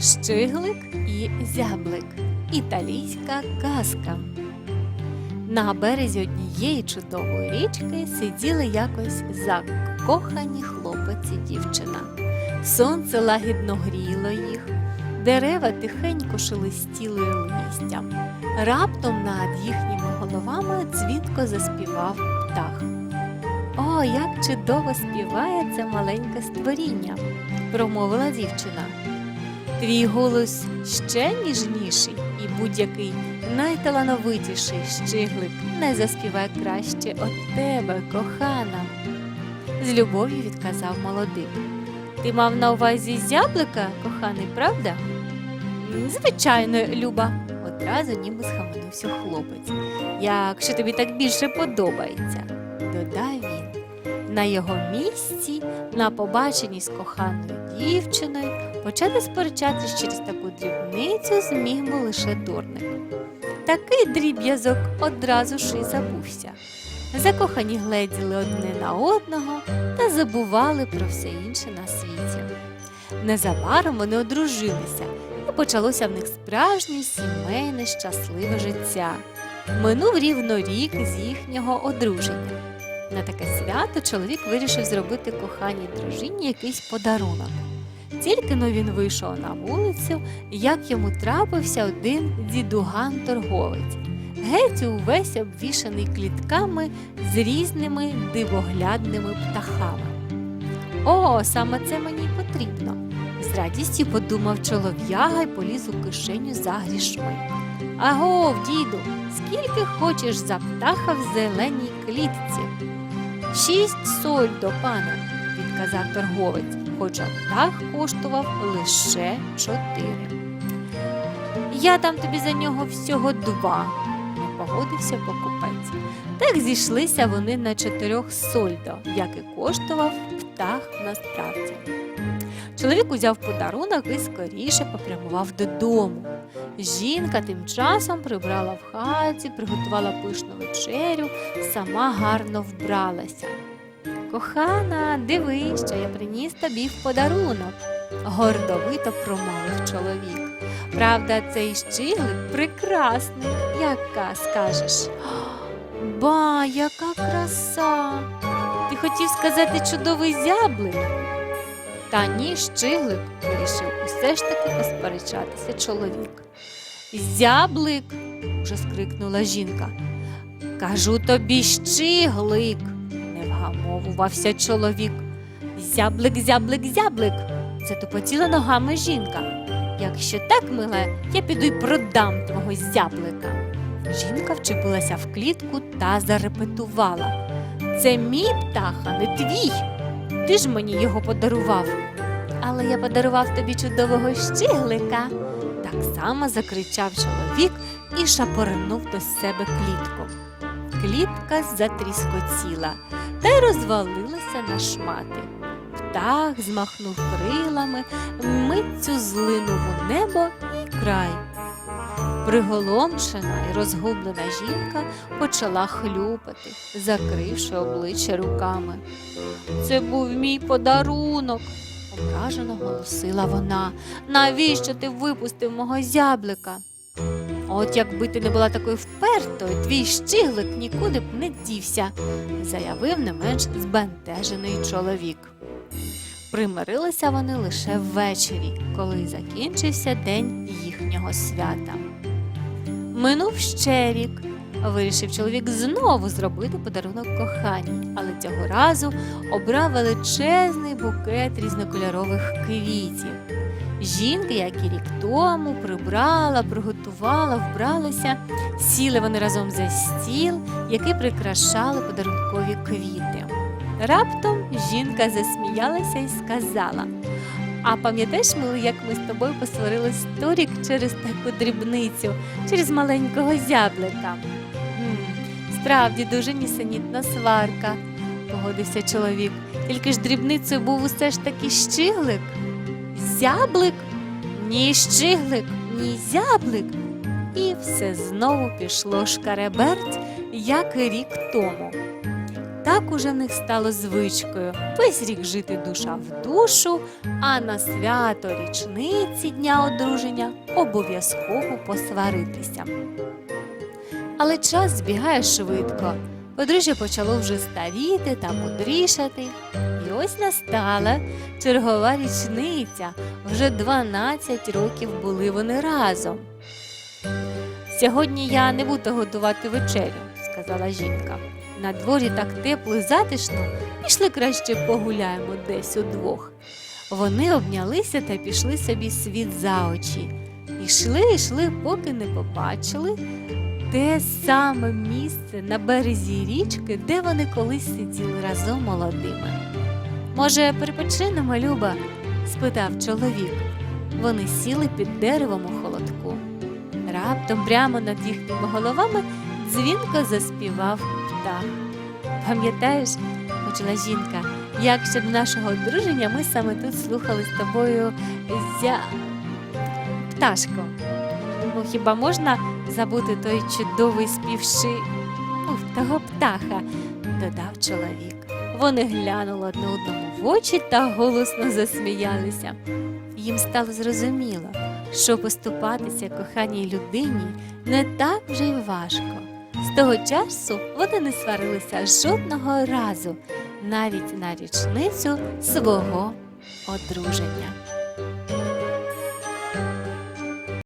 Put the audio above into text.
Щиглик і зяблик. Італійська казка. На березі однієї чудової річки сиділи якось закохані хлопець і дівчина. Сонце лагідно гріло їх, дерева тихенько шелестіли листям. Раптом над їхніми головами дзвінко заспівав птах. О, як чудово співає це маленьке створіння, промовила дівчина. Твій голос ще ніжніший, і будь-який найталановитіший щиглик не заспіває краще от тебе, кохана. З любов'ю відказав молодик. Ти мав на увазі зяблика, коханий, правда? Звичайно, Люба, одразу ніби схаменувся хлопець. Якщо тобі так більше подобається, додав він. На його місці, на побаченні з коханою дівчиною, почати сперечатись через таку дрібницю зміг би лише дурник. Такий дріб'язок одразу ж і забувся. Закохані гледіли одне на одного та забували про все інше на світі. Незабаром вони одружилися, і почалося в них справжнє сімейне щасливе життя. Минув рівно рік з їхнього одруження. На таке свято чоловік вирішив зробити коханій дружині якийсь подарунок. Тільки но він вийшов на вулицю, як йому трапився один дідуган-торговець, геть увесь обвішаний клітками з різними дивоглядними птахами. О, саме це мені й потрібно. З радістю подумав чолов'яга й поліз у кишеню за грішми. Агов, діду, скільки хочеш за птаха в зеленій клітці? Шість соль до пана, відказав торговець, хоча птах коштував лише чотири. Я дам тобі за нього всього два, не погодився покупець. Так зійшлися вони на чотирьох сольдо, як і коштував птах насправді. Чоловік узяв подарунок і скоріше попрямував додому. Жінка тим часом прибрала в хаті, приготувала пишну вечерю, сама гарно вбралася. Кохана, диви, що я приніс тобі в подарунок, гордовито промовив чоловік. Правда, цей щиглик прекрасний, яка скажеш. Ба, яка краса! Ти хотів сказати чудовий зяблик? Та ні, щиглик, вирішив усе ж таки посперечатися чоловік. Зяблик, вже скрикнула жінка. Кажу тобі щиглик, не вгамовувався чоловік. Зяблик, зяблик, зяблик. Затупотіла ногами жінка. Якщо так, мила, я піду й продам твого зяблика. Жінка вчепилася в клітку та зарепетувала. Це мій птах, а не твій. Ти ж мені його подарував. Але я подарував тобі чудового щиглика. Так само закричав чоловік і шапорнув до себе клітку. Клітка затріскотіла та й розвалилася на шмати. Птах змахнув крилами, митцю злинув у небо і край. Приголомшена і розгублена жінка почала хлюпати, закривши обличчя руками. Це був мій подарунок, ображено голосила вона. Навіщо ти випустив мого зяблика? От якби ти не була такою впертою, твій щиглик нікуди б не дівся, заявив не менш збентежений чоловік. Примирилися вони лише ввечері, коли закінчився день їхнього свята. Минув ще рік. Вирішив чоловік знову зробити подарунок коханій, але цього разу обрав величезний букет різнокольорових квітів. Жінка, як і рік тому, прибрала, приготувала, вбралася, сіли вони разом за стіл, який прикрашали подарункові квіти. Раптом жінка засміялася і сказала: А пам'ятаєш, милий, як ми з тобою посварились торік через таку дрібницю, через маленького зяблика? «М, Справді дуже нісенітна сварка, погодився чоловік. Тільки ж дрібницею був усе ж таки щиглик. Зяблик? Ні щиглик, ні зяблик. І все знову пішло шкареберть, як і рік тому. Так уже в них стало звичкою весь рік жити душа в душу, а на свято річниці дня одруження обов'язково посваритися. Але час збігає швидко. Подружжя почало вже старіти та мудрішати. І ось настала чергова річниця. Вже 12 років були вони разом. Сьогодні я не буду готувати вечерю, сказала жінка. На дворі так тепло і затишно, пішли краще погуляємо десь удвох. Вони обнялися та пішли собі світ за очі. Ішли, йшли, поки не побачили те саме місце на березі річки, де вони колись сиділи разом молодими. Може, перепочинемо, Люба? спитав чоловік. Вони сіли під деревом у холодку. Раптом прямо над їхніми головами дзвінко заспівав птах. Пам'ятаєш, почала жінка, як ще до нашого одруження ми саме тут слухали з тобою зя... пташко. Ну, хіба можна забути той чудовий співши ну, того птаха, додав чоловік. Вони глянули одне одному в очі та голосно засміялися. Їм стало зрозуміло, що поступатися коханій людині не так вже й важко. З того часу вони не сварилися жодного разу, навіть на річницю свого одруження.